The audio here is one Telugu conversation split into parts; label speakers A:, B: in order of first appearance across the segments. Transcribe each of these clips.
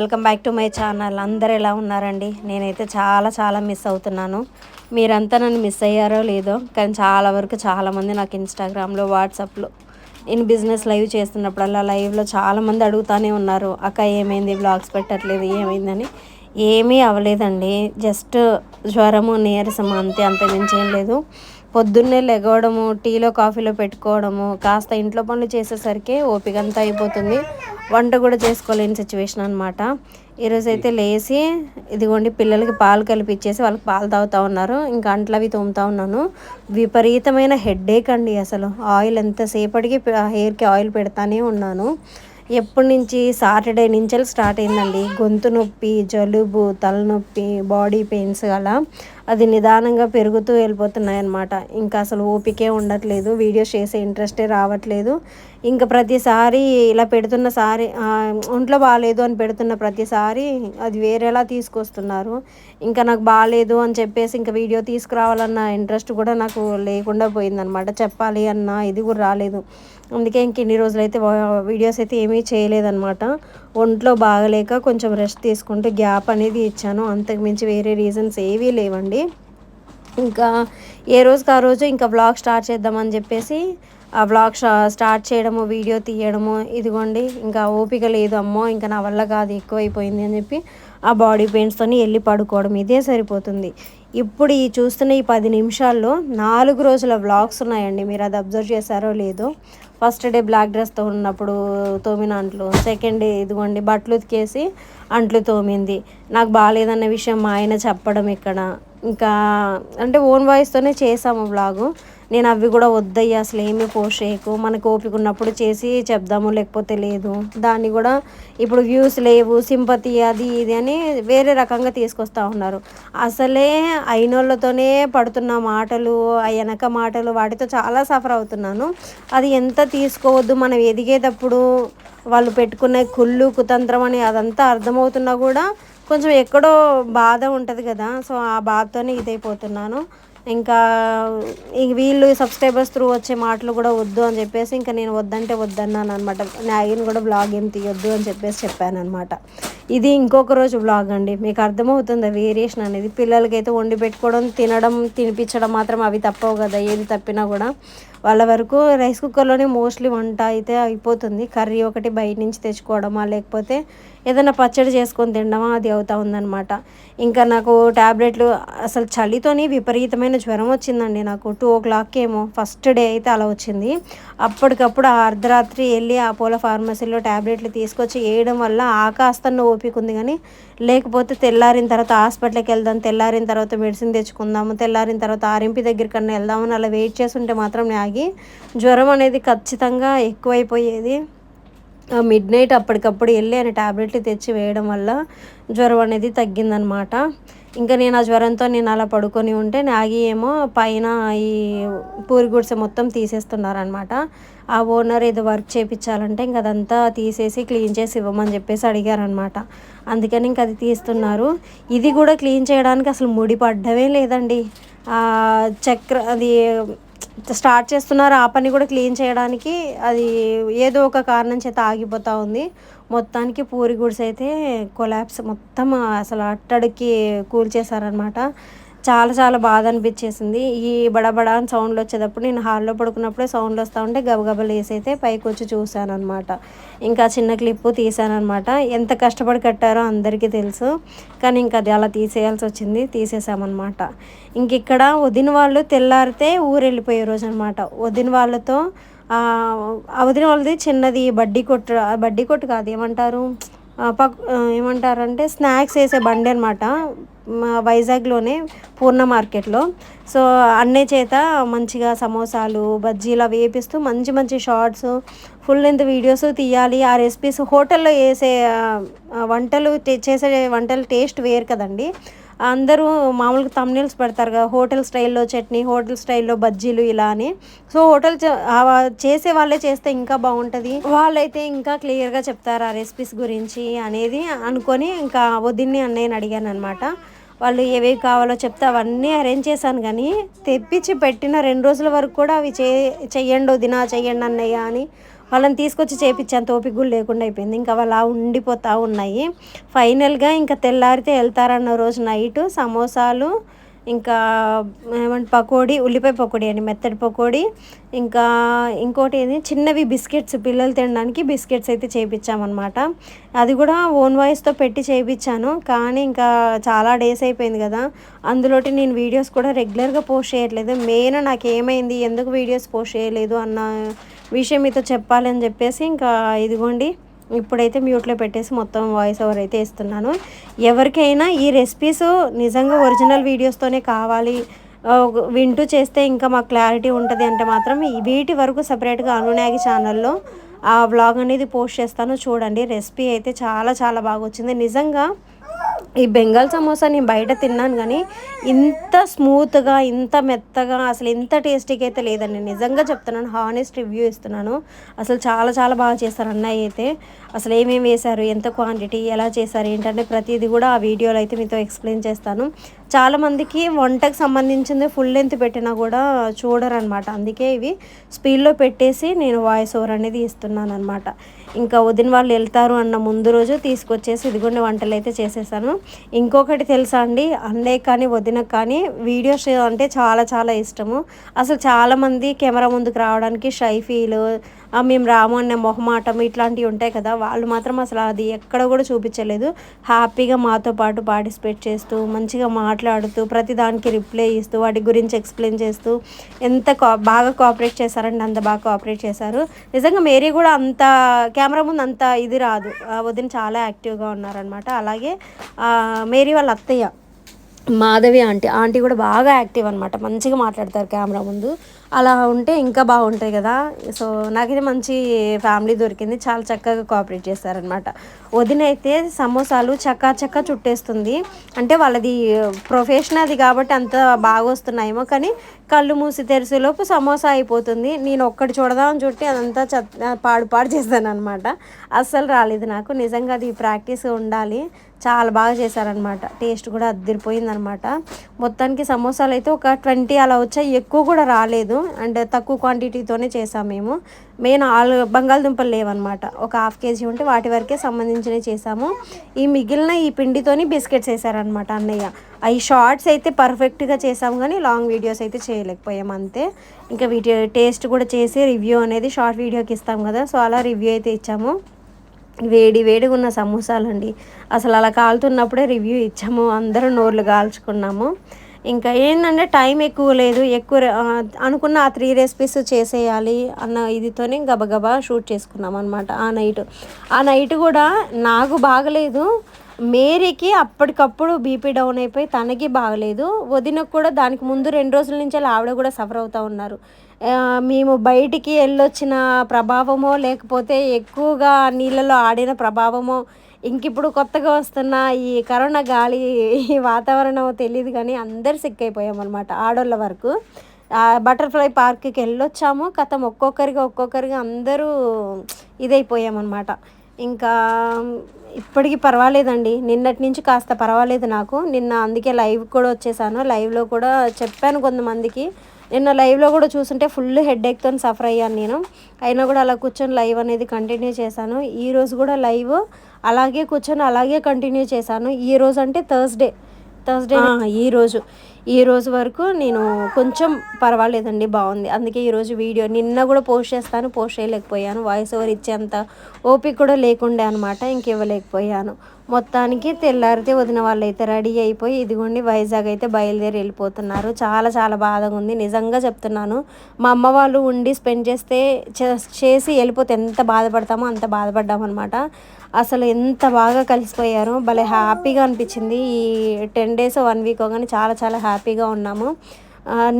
A: Welcome back to my channel. అందరు ఎలా ఉన్నారండి? నేనైతే చాలా చాలా మిస్ అవుతున్నాను. మీరంతా నన్ను మిస్ అయ్యారో లేదో కానీ చాలా వరకు చాలామంది నాకు ఇన్స్టాగ్రామ్లో వాట్సాప్లో నేను బిజినెస్ లైవ్ చేస్తున్నప్పుడల్లా లైవ్లో చాలామంది అడుగుతూనే ఉన్నారు అక్క ఏమైంది? బ్లాగ్స్ పెట్టట్లేదు ఏమైందని? ఏమీ అవ్వలేదండి. జస్ట్ జ్వరము నీరసం అంతే అంత మించి ఏం లేదు. పొద్దున్నే లెగవడము టీలో కాఫీలో పెట్టుకోవడము కాస్త ఇంట్లో పనులు చేసేసరికి ఓపిక అంతా అయిపోతుంది. వంట కూడా చేసుకోలేని సిచ్యువేషన్ అనమాట ఈరోజు అయితే లేచి ఇదిగోండి పిల్లలకి పాలు కలిపిచ్చేసి వాళ్ళకి పాలు తాగుతూ ఉన్నారు. ఇంకా అంట్లు అవి తోముతా ఉన్నాను. విపరీతమైన హెడ్ఏక్ అండి అసలు. ఆయిల్ ఎంతసేపటికి హెయిర్కి ఆయిల్ పెడతానే ఉన్నాను. ఎప్పటి నుంచి సాటర్డే నుంచి స్టార్ట్ అయిందండి. గొంతు నొప్పి జలుబు తలనొప్పి బాడీ పెయిన్స్ అలా అది నిదానంగా పెరుగుతూ వెళ్ళిపోతున్నాయి అనమాట ఇంకా అసలు ఓపికే ఉండట్లేదు. వీడియోస్ చేసే ఇంట్రెస్టే రావట్లేదు. ఇంకా ప్రతిసారి ఇలా పెడుతున్న సారీ ఒంట్లో బాగాలేదు అని పెడుతున్న ప్రతిసారి అది వేరేలా తీసుకొస్తున్నారు. ఇంకా నాకు బాగాలేదు అని చెప్పేసి ఇంకా వీడియో తీసుకురావాలన్న ఇంట్రెస్ట్ కూడా నాకు లేకుండా పోయిందనమాట చెప్పాలి అన్న ఇది కూడా రాలేదు. అందుకే ఇంక ఇన్ని రోజులైతే వీడియోస్ అయితే ఏమీ చేయలేదన్నమాట. ఒంట్లో బాగలేక కొంచెం రెస్ట్ తీసుకుంటూ గ్యాప్ అనేది ఇచ్చాను. అంతకుమించి వేరే రీజన్స్ ఏవీ లేవండి. ఇంకా ఏ రోజుకి ఆ రోజు ఇంకా బ్లాగ్ స్టార్ట్ చేద్దామని చెప్పేసి ఆ బ్లాగ్ స్టార్ట్ చేయడము వీడియో తీయడము ఇదిగోండి. ఇంకా ఓపిక లేదు అమ్మో ఇంకా నా వల్ల కాదు ఎక్కువైపోయింది అని చెప్పి ఆ బాడీ పెయిన్స్తో వెళ్ళి పడుకోవడం ఇదే సరిపోతుంది. ఇప్పుడు ఈ చూస్తున్న ఈ పది నిమిషాల్లో నాలుగు రోజుల బ్లాగ్స్ ఉన్నాయండి. మీరు అది అబ్జర్వ్ చేశారో లేదో. ఫస్ట్ డే బ్లాక్ డ్రెస్తో ఉన్నప్పుడు తోమిన అంట్లు. సెకండ్ డే ఇదిగోండి బట్టలు ఉతికేసి అంట్లు తోమింది. నాకు బాగాలేదన్న విషయం మా ఆయన చెప్పడం ఇక్కడ ఇంకా అంటే ఓన్ వాయిస్తోనే చేసాము బ్లాగు నేను అవి కూడా వద్దయ్యా అసలు ఏమీ పోస్ట్ చేయకు. మనకు ఓపిక ఉన్నప్పుడు చేసి చెప్దాము లేకపోతే లేదు. దాన్ని కూడా ఇప్పుడు వ్యూస్ లేవు సింపతి అది ఇది అని వేరే రకంగా తీసుకొస్తూ ఉన్నారు. అసలే అయినోళ్ళతోనే పడుతున్న మాటలు వెనక మాటలు వాటితో చాలా సఫర్ అవుతున్నాను. అది ఎంత తీసుకోవద్దు మనం ఎదిగేటప్పుడు వాళ్ళు పెట్టుకునే కుళ్ళు కుతంత్రం అని అదంతా అర్థమవుతున్నా కూడా కొంచెం ఎక్కడో బాధ ఉంటుంది కదా సో ఆ బాధతోనే ఇదైపోతున్నాను. ఇంకా వీళ్ళు సబ్స్క్రైబర్స్ త్రూ వచ్చే మాటలు కూడా వద్దు అని చెప్పేసి ఇంకా నేను వద్దంటే వద్దన్నాను అనమాట నాగిని కూడా బ్లాగ్ ఏం తీయొద్దు అని చెప్పేసి చెప్పాను అనమాట ఇది ఇంకొక రోజు బ్లాగ్ అండి. మీకు అర్థమవుతుంది వేరియేషన్ అనేది. పిల్లలకైతే వండి పెట్టుకోవడం తినడం తినిపించడం మాత్రం అవి తప్పవు కదా. ఏది తప్పినా కూడా. వాళ్ళ వరకు రైస్ కుక్కర్లోనే మోస్ట్లీ వంట అయితే అయిపోతుంది. కర్రీ ఒకటి బయట నుంచి తెచ్చుకోవడమా లేకపోతే ఏదైనా పచ్చడి చేసుకొని తినడమా అది అవుతా ఉందన్నమాట. ఇంకా నాకు ట్యాబ్లెట్లు అసలు చలితోని విపరీతమైన జ్వరం వచ్చిందండి నాకు. టూ ఓ క్లాక్ ఏమో ఫస్ట్ డే అయితే అలా వచ్చింది. అప్పటికప్పుడు ఆ అర్ధరాత్రి వెళ్ళి ఆ పోల ఫార్మసీలో ట్యాబ్లెట్లు తీసుకొచ్చి వేయడం వల్ల ఆకాస్తన్న ఓపిక ఉంది కానీ లేకపోతే తెల్లారిన తర్వాత హాస్పిటల్కి వెళ్దాం తెల్లారిన తర్వాత మెడిసిన్ తెచ్చుకుందాము తెల్లారిన తర్వాత ఆర్ఎంపీ దగ్గరికన్నా వెళ్దామని అలా వెయిట్ చేస్తుంటే మాత్రం ఆగి జ్వరం అనేది ఖచ్చితంగా ఎక్కువైపోయేది. మిడ్ నైట్ అప్పటికప్పుడు వెళ్ళి ఆయన ట్యాబ్లెట్లు తెచ్చి వేయడం వల్ల జ్వరం అనేది తగ్గిందనమాట. ఇంకా నేను ఆ జ్వరంతో నేను అలా పడుకొని ఉంటే నాగి ఏమో పైన ఈ పూరి గుడిసె మొత్తం తీసేస్తున్నారనమాట ఆ ఓనర్ ఏదో వర్క్ చేయించాలంటే ఇంక అదంతా తీసేసి క్లీన్ చేసి ఇవ్వమని చెప్పేసి అడిగారనమాట అందుకని ఇంక అది తీస్తున్నారు. ఇది కూడా క్లీన్ చేయడానికి అసలు ముడి పడ్డమే లేదండి చక్ర అది స్టార్ట్ చేస్తున్నారు ఆ పని కూడా క్లీన్ చేయడానికి. అది ఏదో ఒక కారణం చేత ఆగిపోతూ ఉంది. మొత్తానికి పూరి గుడిసైతే అయితే మొత్తం అసలు అట్టడికి కూల్చేశారనమాట చాలా చాలా బాధ అనిపించేసింది. ఈ బడబడా అని సౌండ్లు వచ్చేటప్పుడు నేను హాల్లో పడుకున్నప్పుడే సౌండ్లు వస్తూ ఉంటే గబగబలు వేసి అయితే పైకి వచ్చి చూశాను అనమాట ఇంకా చిన్న క్లిప్పు తీసానమాట ఎంత కష్టపడి కట్టారో అందరికీ తెలుసు. కానీ ఇంకా అది అలా తీసేయాల్సి వచ్చింది. తీసేసామన్నమాట. ఇంక ఇక్కడ వదిన వాళ్ళు తెల్లారితే ఊరు వెళ్ళిపోయే రోజు అనమాట వదిన వాళ్ళతో వదిన వాళ్ళది చిన్నది బడ్డీ కొట్టు బడ్డీ కొట్టు కాదు ఏమంటారు? పక్ ఏమంటారంటే స్నాక్స్ వేసే బండి అనమాట వైజాగ్లోనే పూర్ణ మార్కెట్లో. సో అన్నే చేత మంచిగా సమోసాలు బజ్జీలు అవి వేపిస్తూ మంచి మంచి షార్ట్స్ ఫుల్ లెంత్ వీడియోస్ తీయాలి. ఆ రెసిపీస్ హోటల్లో వేసే వంటలు చేసే వంటలు టేస్ట్ వేరు కదండి. అందరూ మామూలుగా తమ్నీల్స్ పెడతారు కదా హోటల్ స్టైల్లో చట్నీ హోటల్ స్టైల్లో బజ్జీలు ఇలా అని. సో హోటల్ చేసే వాళ్ళే చేస్తే ఇంకా బాగుంటుంది. వాళ్ళైతే ఇంకా క్లియర్గా చెప్తారు ఆ రెసిపీస్ గురించి అనేది అనుకొని ఇంకా వదిన్ని అన్నయ్యని అడిగాను అనమాట వాళ్ళు ఏవేవి కావాలో చెప్తే అవన్నీ అరేంజ్ చేశాను కానీ తెప్పించి పెట్టిన రెండు రోజుల వరకు కూడా అవి చే చెయ్యండి వదినా చెయ్యండి అన్నయ్య అని వాళ్ళని తీసుకొచ్చి చేపించాను ఓపిక లేకుండా అయిపోయింది. ఇంకా అలా ఉండిపోతూ ఉన్నాయి. ఫైనల్గా ఇంకా తెల్లారితే వెళ్తారన్న రోజు నైట్ సమోసాలు ఇంకా ఏమంటే పకోడీ ఉల్లిపాయ పకోడీ అండి మెత్తడి పకోడీ. ఇంకా ఇంకోటి ఏంది చిన్నవి బిస్కెట్స్ పిల్లలు తినడానికి బిస్కెట్స్ అయితే చేయించామన్నమాట అది కూడా ఓన్ వాయిస్తో పెట్టి చేయించాను కానీ ఇంకా చాలా డేస్ అయిపోయింది కదా. అందులోటి నేను వీడియోస్ కూడా రెగ్యులర్గా పోస్ట్ చేయట్లేదు. మెయిన్ నాకు ఏమైంది ఎందుకు వీడియోస్ పోస్ట్ చేయలేదు అన్న విషయం మీతో చెప్పాలని చెప్పేసి ఇంకా ఇదిగోండి. ఇప్పుడైతే మ్యూట్లో పెట్టేసి మొత్తం వాయిస్ ఓవర్ అయితే ఇస్తున్నాను ఎవరికైనా ఈ రెసిపీస్ నిజంగా ఒరిజినల్ వీడియోస్తోనే కావాలి. వింటూ చేస్తే ఇంకా మాకు క్లారిటీ ఉంటుంది అంటే మాత్రం వీటి వరకు సపరేట్గా అనునాగి ఛానల్లో ఆ వ్లాగ్ అనేది పోస్ట్ చేస్తాను. చూడండి రెసిపీ అయితే చాలా చాలా బాగా వచ్చింది. నిజంగా ఈ బెంగాల్ సమోసా నేను బయట తిన్నాను కానీ ఇంత స్మూత్గా ఇంత మెత్తగా అసలు ఇంత టేస్టీగా అయితే లేదండి. నిజంగా చెప్తున్నాను హానెస్ట్ రివ్యూ ఇస్తున్నాను. అసలు చాలా చాలా బాగా చేశారు అన్నయ్య అయితే. అసలు ఏమేమి వేశారు ఎంత క్వాంటిటీ ఎలా చేశారు ఏంటంటే ప్రతిదీ కూడా ఆ వీడియోలో అయితే మీతో ఎక్స్ప్లెయిన్ చేస్తాను. చాలామందికి వంటకు సంబంధించింది ఫుల్ లెంత్ పెట్టినా కూడా చూడరు అనమాట అందుకే ఇవి స్పీడ్లో పెట్టేసి నేను వాయిస్ ఓవర్ అనేది ఇస్తున్నాను అనమాట ఇంకా వదిన వాళ్ళు వెళ్తారు అన్న ముందు రోజు తీసుకొచ్చేసి ఇదిగోండి వంటలు అయితే చేసేసాను. ఇంకొకటి తెలుసా అండి? అన్నయ్య కానీ వదిన కానీ వీడియోస్ అంటే చాలా చాలా ఇష్టము. అసలు చాలామంది కెమెరా ముందుకు రావడానికి షై ఫీల్ మేము రాము అనే మొహమాటం ఇట్లాంటివి ఉంటాయి కదా వాళ్ళు మాత్రం అసలు అది ఎక్కడ కూడా చూపించలేదు. హ్యాపీగా మాతో పాటు పార్టిసిపేట్ చేస్తూ మంచిగా మాట్లాడుతూ ప్రతి దానికి రిప్లై ఇస్తూ వాటి గురించి ఎక్స్ప్లెయిన్ చేస్తూ ఎంత కా బాగా కోఆపరేట్ చేశారండి అంత బాగా కోఆపరేట్ చేశారు. నిజంగా మేరీ కూడా అంత కెమెరా ముందు అంత ఇది రాదు. ఆ వదిన చాలా యాక్టివ్గా ఉన్నారనమాట అలాగే మేరీ వాళ్ళ అత్తయ్య మాధవి ఆంటీ ఆంటీ కూడా బాగా యాక్టివ్ అనమాట మంచిగా మాట్లాడతారు కెమెరా ముందు. అలా ఉంటే ఇంకా బాగుంటాయి కదా. సో నాకైతే మంచి ఫ్యామిలీ దొరికింది. చాలా చక్కగా కోఆపరేట్ చేస్తారనమాట వదిన అయితే సమోసాలు చక్కా చక్కా చుట్టేస్తుంది. అంటే వాళ్ళది ప్రొఫెషన్ అది కాబట్టి అంత బాగా వస్తున్నాయేమో కానీ కళ్ళు మూసి తెరిసేలోపు సమోసా అయిపోతుంది. నేను ఒక్కటి చూడదామని చుట్టి అదంతా చ పాడు పాడు చేస్తాను అనమాట అస్సలు రాలేదు నాకు. నిజంగా అది ప్రాక్టీస్ ఉండాలి. చాలా బాగా చేశారనమాట టేస్ట్ కూడా అద్దరిపోయిందనమాట మొత్తానికి సమోసాలు అయితే ఒక ట్వంటీ అలా వచ్చాయి. ఎక్కువ కూడా రాలేదు. అండ్ తక్కువ క్వాంటిటీతోనే చేసాం మేము. మెయిన్ ఆలు బంగాళదుంపలు లేవన్నమాట. ఒక హాఫ్ కేజీ ఉంటే వాటి వరకే సంబంధించినవి చేసాము. ఈ మిగిలిన ఈ పిండితోని బిస్కెట్స్ వేసారనమాట అన్నయ్య. అవి షార్ట్స్ అయితే పర్ఫెక్ట్గా చేసాము కానీ లాంగ్ వీడియోస్ అయితే చేయలేకపోయాం అంతే. ఇంకా వీటి టేస్ట్ కూడా చేసి రివ్యూ అనేది షార్ట్ వీడియోకి ఇస్తాం కదా సో అలా రివ్యూ అయితే ఇచ్చాము. వేడి వేడిగా ఉన్న సమోసాలండి. అసలు అలా కాలుతున్నప్పుడే రివ్యూ ఇచ్చాము. అందరూ నోర్లు కాల్చుకున్నాము. ఇంకా ఏంటంటే టైం ఎక్కువ లేదు ఎక్కువ అనుకున్న ఆ త్రీ రెసిపీస్ చేసేయాలి అన్న ఇదితోనే గబగబా షూట్ చేసుకున్నాం అనమాట ఆ నైట్ ఆ నైట్ కూడా నాకు బాగలేదు. మేరీకి అప్పటికప్పుడు బీపీ డౌన్ అయిపోయి తనకి బాగలేదు. వదినకు కూడా దానికి ముందు రెండు రోజుల నుంచి అలా ఆవిడ కూడా సఫర్ అవుతూ ఉన్నారు. మేము బయటికి వెళ్ళొచ్చిన ప్రభావమో లేకపోతే ఎక్కువగా నీళ్ళలో ఆడిన ప్రభావమో ఇంక ఇప్పుడు కొత్తగా వస్తున్న ఈ కరోనా గాలి ఈ వాతావరణం తెలియదు కానీ అందరు సిక్ అయిపోయామన్నమాట ఆడోళ్ళ వరకు. బటర్ఫ్లై పార్క్కి వెళ్ళొచ్చాము. కథం ఒక్కొక్కరిగా ఒక్కొక్కరిగా అందరూ ఇదైపోయామన్నమాట ఇంకా ఇప్పటికి పర్వాలేదండి. నిన్నటి నుంచి కాస్త పర్వాలేదు నాకు. నిన్న అందుకే లైవ్ కూడా వచ్చేసాను. లైవ్లో కూడా చెప్పాను కొంతమందికి. నిన్న లైవ్లో కూడా చూస్తుంటే ఫుల్ హెడ్ ఎక్తో సఫర్ అయ్యాను నేను. అయినా కూడా అలా కూర్చొని లైవ్ అనేది కంటిన్యూ చేశాను. ఈరోజు కూడా లైవ్ అలాగే కూర్చొని అలాగే కంటిన్యూ చేశాను. ఈ రోజు అంటే థర్స్డే థర్స్డే ఈ రోజు. ఈ రోజు వరకు నేను కొంచెం పర్వాలేదండి బాగుంది. అందుకే ఈరోజు వీడియో నిన్న కూడా పోస్ట్ చేస్తాను పోస్ట్ చేయలేకపోయాను. వాయిస్ ఓవర్ ఇచ్చేంత ఓపిక కూడా లేకుండే అనమాట ఇంకివ్వలేకపోయాను మొత్తానికి తెల్లారితే వదిన వాళ్ళు అయితే రెడీ అయిపోయి ఇదిగోండి వైజాగ్ అయితే బయలుదేరి వెళ్ళిపోతున్నారు. చాలా చాలా బాధగా ఉంది. నిజంగా చెప్తున్నాను మా అమ్మ వాళ్ళు ఉండి స్పెండ్ చేస్తే చే- చేసి వెళ్ళిపోతే ఎంత బాధపడతామో అంత బాధపడ్డామన్నమాట అసలు ఎంత బాగా కలిసిపోయారు భలే హ్యాపీగా అనిపించింది. ఈ టెన్ డేస్ వన్ వీక్ కానీ చాలా చాలా హ్యాపీ హ్యాపీగా ఉన్నాము.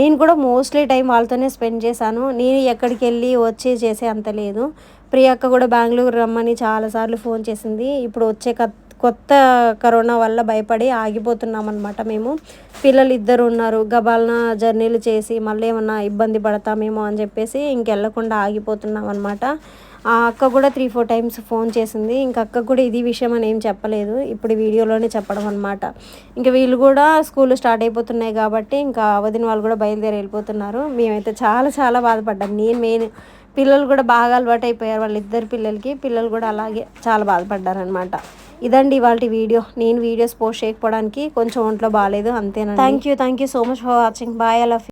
A: నేను కూడా మోస్ట్లీ టైం వాళ్ళతోనే స్పెండ్ చేశాను. నేను ఎక్కడికి వెళ్ళి వచ్చి చేసే అంత లేదు. ప్రియక్క కూడా బెంగళూరు రమ్మని చాలాసార్లు ఫోన్ చేసింది. ఇప్పుడు వచ్చే కొత్త కరోనా వల్ల భయపడి ఆగిపోతున్నాం అనమాట మేము. పిల్లలు ఇద్దరు ఉన్నారు. గబాలన జర్నీలు చేసి మళ్ళీ ఏమన్నా ఇబ్బంది పడతామేమో అని చెప్పేసి ఇంకెళ్ళకుండా ఆగిపోతున్నాం అనమాట ఆ అక్క కూడా త్రీ ఫోర్ టైమ్స్ ఫోన్ చేసింది. ఇంకా అక్క కూడా ఇది విషయం అని ఏం చెప్పలేదు. ఇప్పుడు వీడియోలోనే చెప్పడం అనమాట ఇంకా వీళ్ళు కూడా స్కూల్ స్టార్ట్ అయిపోతున్నాయి కాబట్టి ఇంకా వదిన వాళ్ళు కూడా బయలుదేరి వెళ్ళిపోతున్నారు. మేమైతే చాలా చాలా బాధపడ్డాం. నేను మెయిన్ పిల్లలు కూడా బాగా అలవాటు అయిపోయారు వాళ్ళిద్దరు పిల్లలకి. పిల్లలు కూడా అలాగే చాలా బాధపడ్డారనమాట ఇదండి ఇవాళ వీడియో. నేను వీడియోస్ పోస్ట్ చేయకపోవడానికి కొంచెం ఒంట్లో బాగాలేదు. అంతేనా thank you thank you so much for watching bye అలా